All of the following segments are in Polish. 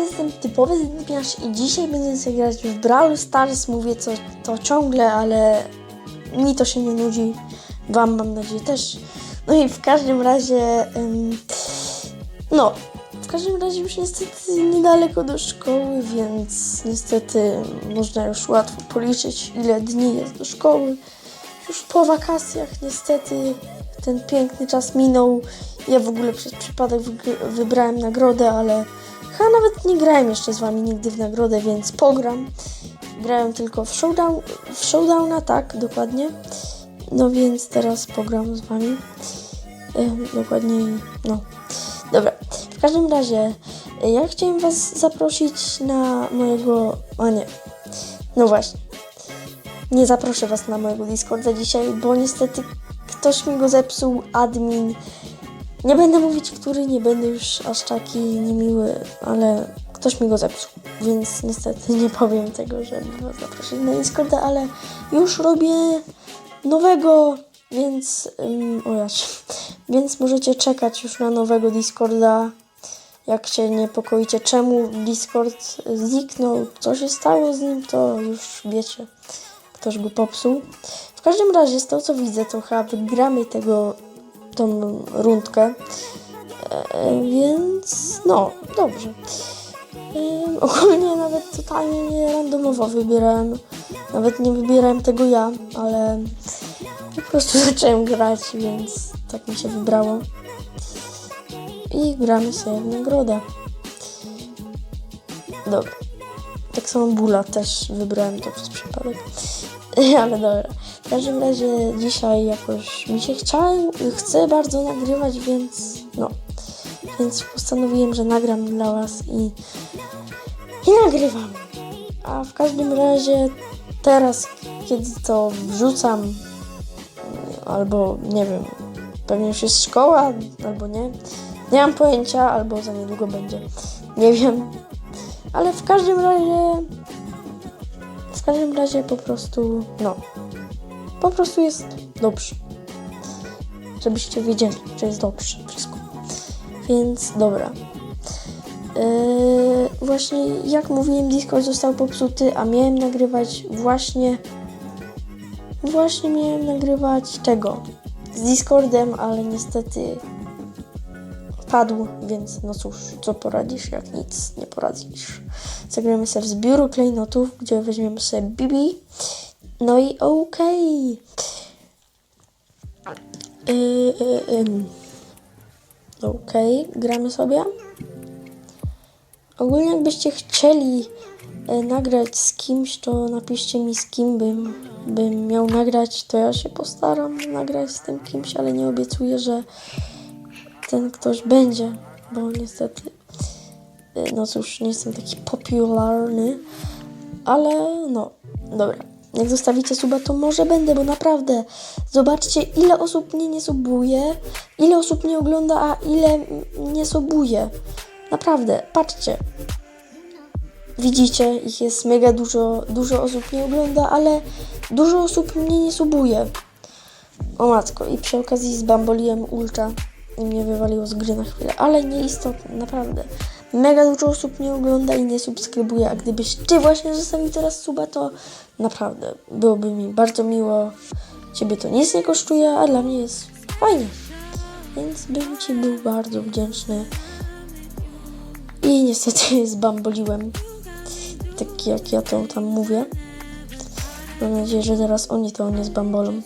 jestem typowy zdypiarz i dzisiaj będę sobie grać w Brawl Stars. Mówię co, to ciągle, ale mi to się nie nudzi. Wam mam nadzieję też. No i w każdym razie, ym, no, w każdym razie już niestety niedaleko do szkoły, więc niestety można już łatwo policzyć, ile dni jest do szkoły. Już po wakacjach niestety ten piękny czas minął. Ja w ogóle przez przypadek wybrałem nagrodę, ale chyba nawet nie grałem jeszcze z wami nigdy w nagrodę, więc pogram. Grałem tylko w showdown, w showdowna, tak, dokładnie. No więc teraz pogram z wami. Ym, dokładniej, no. Dobra, w każdym razie y, ja chciałem was zaprosić na mojego... A nie, no właśnie. Nie zaproszę was na mojego Discorda dzisiaj, bo niestety ktoś mi go zepsuł, admin. Nie będę mówić, który, nie będę już aż taki niemiły, ale ktoś mi go zepsuł. Więc niestety nie powiem tego, żeby was zaprosić na Discorda, ale już robię nowego, więc... Um, o jać. Więc możecie czekać już na nowego Discorda. Jak się niepokoicie, czemu Discord zniknął, co się stało z nim, to już wiecie. Ktoś go popsuł. W każdym razie, z tego co widzę, to chyba wygramy tego, tą rundkę. E, więc no, dobrze. E, ogólnie nawet totalnie nie randomowo wybierałem. Nawet nie wybierałem tego ja, ale po prostu zacząłem grać, więc tak mi się wybrało. I gramy sobie w nagrodę. Dobra. Tak samo Bula też wybrałem to przez przypadek. Ale dobra. W każdym razie dzisiaj jakoś mi się chciałem, chcę bardzo nagrywać, więc no. Więc postanowiłem, że nagram dla was i, i nagrywam. A w każdym razie teraz, kiedy to wrzucam, albo nie wiem, pewnie już jest szkoła, albo nie. Nie mam pojęcia, albo za niedługo będzie. Nie wiem. Ale w każdym razie. W każdym razie po prostu. No. Po prostu jest dobrze. Żebyście wiedzieli, że jest dobrze wszystko. Więc dobra. Yy, właśnie jak mówiłem, Discord został popsuty, a miałem nagrywać właśnie. Właśnie miałem nagrywać tego. Z Discordem, ale niestety padł, więc no cóż, co poradzisz, jak nic nie poradzisz. Zagramy sobie w zbióru klejnotów, gdzie weźmiemy sobie Bibi. No i okej. Yy, ym. Okej, gramy sobie. Ogólnie jakbyście chcieli e, nagrać z kimś, to napiszcie mi z kim bym, bym miał nagrać, to ja się postaram nagrać z tym kimś, ale nie obiecuję, że ten ktoś będzie, bo niestety, y, no cóż, nie jestem taki popularny, ale no, dobra. Jak zostawicie suba, to może będę, bo naprawdę, zobaczcie, ile osób mnie nie subuje, ile osób mnie ogląda, a ile nie subuje. Naprawdę, patrzcie. Widzicie, ich jest mega dużo, dużo osób mnie ogląda, ale dużo osób mnie nie subuje. O matko, i przy okazji zbamboliłem ulta i mnie wywaliło z gry na chwilę, ale nieistotne, naprawdę. Mega dużo osób mnie ogląda i nie subskrybuje, a gdybyś ty właśnie zostawił teraz suba, to naprawdę byłoby mi bardzo miło. Ciebie to nic nie kosztuje, a dla mnie jest fajnie. Więc bym ci był bardzo wdzięczny. I niestety zbamboliłem. Tak jak ja to tam mówię. Mam nadzieję, że teraz oni to nie zbambolą.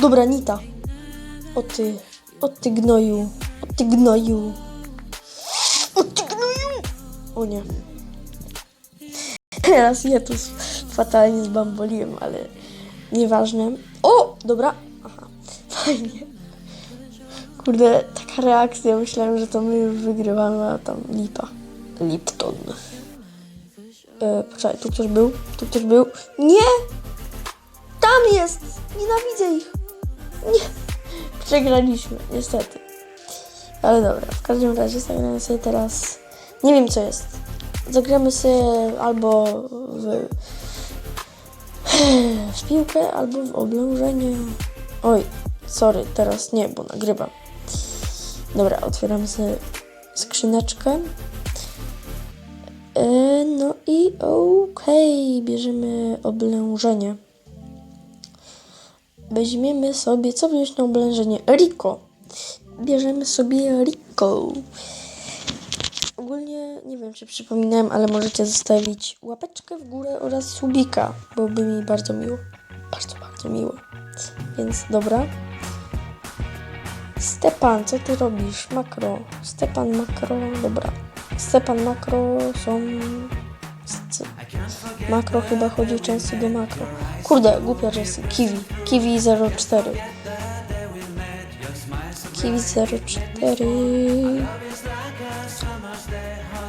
Dobra, Nita. O ty, o ty gnoju, o ty gnoju. O ty gnoju! O nie. Teraz ja tu fatalnie zbamboliłem, ale nieważne. O! Dobra. Aha, fajnie. Kurde, taka reakcja. Myślałem, że to my już wygrywamy, a tam lipa. Lipton. E, poczekaj, tu ktoś był? Tu ktoś był? Nie! Tam jest! Nienawidzę ich! Nie! Przegraliśmy, niestety. Ale dobra, w każdym razie zagramy sobie teraz. Nie wiem co jest. Zagramy sobie albo w, w piłkę, albo w oblężenie. Oj, sorry, teraz nie, bo nagrywam. Dobra, otwieramy sobie skrzyneczkę. I okej, bierzemy oblężenie. Weźmiemy sobie, co wziąć na oblężenie? Rico. Bierzemy sobie Rico. Nie wiem, czy przypominałem, ale możecie zostawić łapeczkę w górę oraz subika. Byłoby mi bardzo miło. Bardzo, bardzo miło. Więc dobra. Stepan, co ty robisz? Makro. Stepan makro, dobra. Stepan makro są. Makro chyba chodzi często do makro. Kurde, głupia, jest Kiwi. Kiwi 04. Kiwi 04.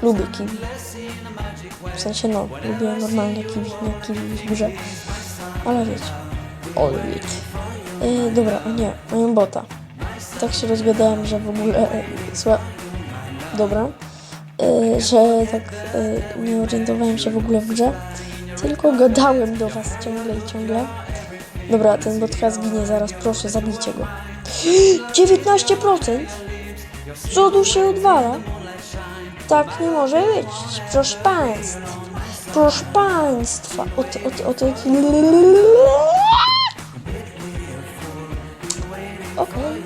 Lubię kiwi. W sensie no, lubię normalne kiwi, nie kiwi w grze. Ale wiecie. Wiecie. E, dobra, o nie, mają bota. Tak się rozgadałem, że w ogóle e, sła... Dobra. E, że tak nie orientowałem się w ogóle w grze. Tylko gadałem do was ciągle i ciągle. Dobra, ten bot chyba zginie zaraz, proszę, zabijcie go. 19%? Co tu się odwala? Tak nie może być, proszę państwa. Proszę państwa. Ot, ot, ot, ot. Okej.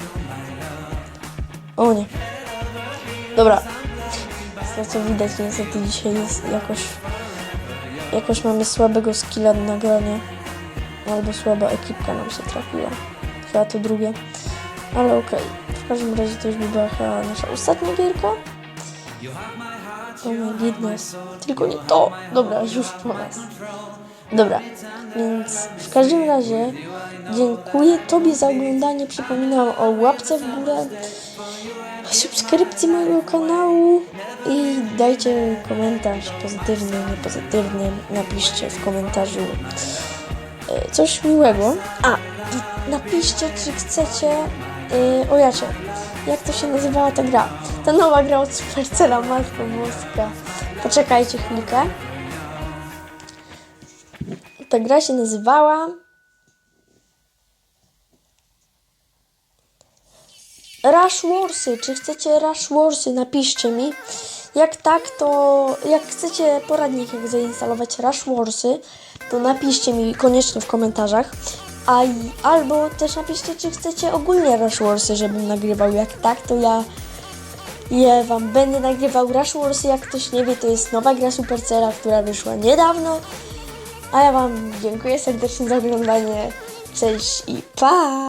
O nie. Dobra. Z tego co widać niestety dzisiaj jest jakoś... Jakoś mamy słabego skilla do nagrania. Albo słaba ekipka nam się trafiła. Chyba to drugie. Ale okej. W każdym razie to już by była chyba nasza ostatnia gierka. Oh my goodness. Tylko nie to. Dobra, już po nas. Dobra, więc w każdym razie dziękuję Tobie za oglądanie. Przypominam o łapce w górę, subskrypcji mojego kanału i dajcie komentarz pozytywny, niepozytywny. Napiszcie w komentarzu e, coś miłego. A, i napiszcie, czy chcecie. Yy, o jacie, jak to się nazywała ta gra? Ta nowa gra od Supercella, Matko Boska. Poczekajcie chwilkę. Ta gra się nazywała. Rush Warsy. Czy chcecie Rush Warsy? Napiszcie mi. Jak tak, to jak chcecie poradnik, jak zainstalować Rush Warsy, to napiszcie mi koniecznie w komentarzach. A, albo też napiszcie, czy chcecie ogólnie Rush Warsy, żebym nagrywał. Jak tak, to ja je wam będę nagrywał Rush Warsy. Jak ktoś nie wie, to jest nowa gra Supercella, która wyszła niedawno. A ja wam dziękuję serdecznie za oglądanie. Cześć i pa!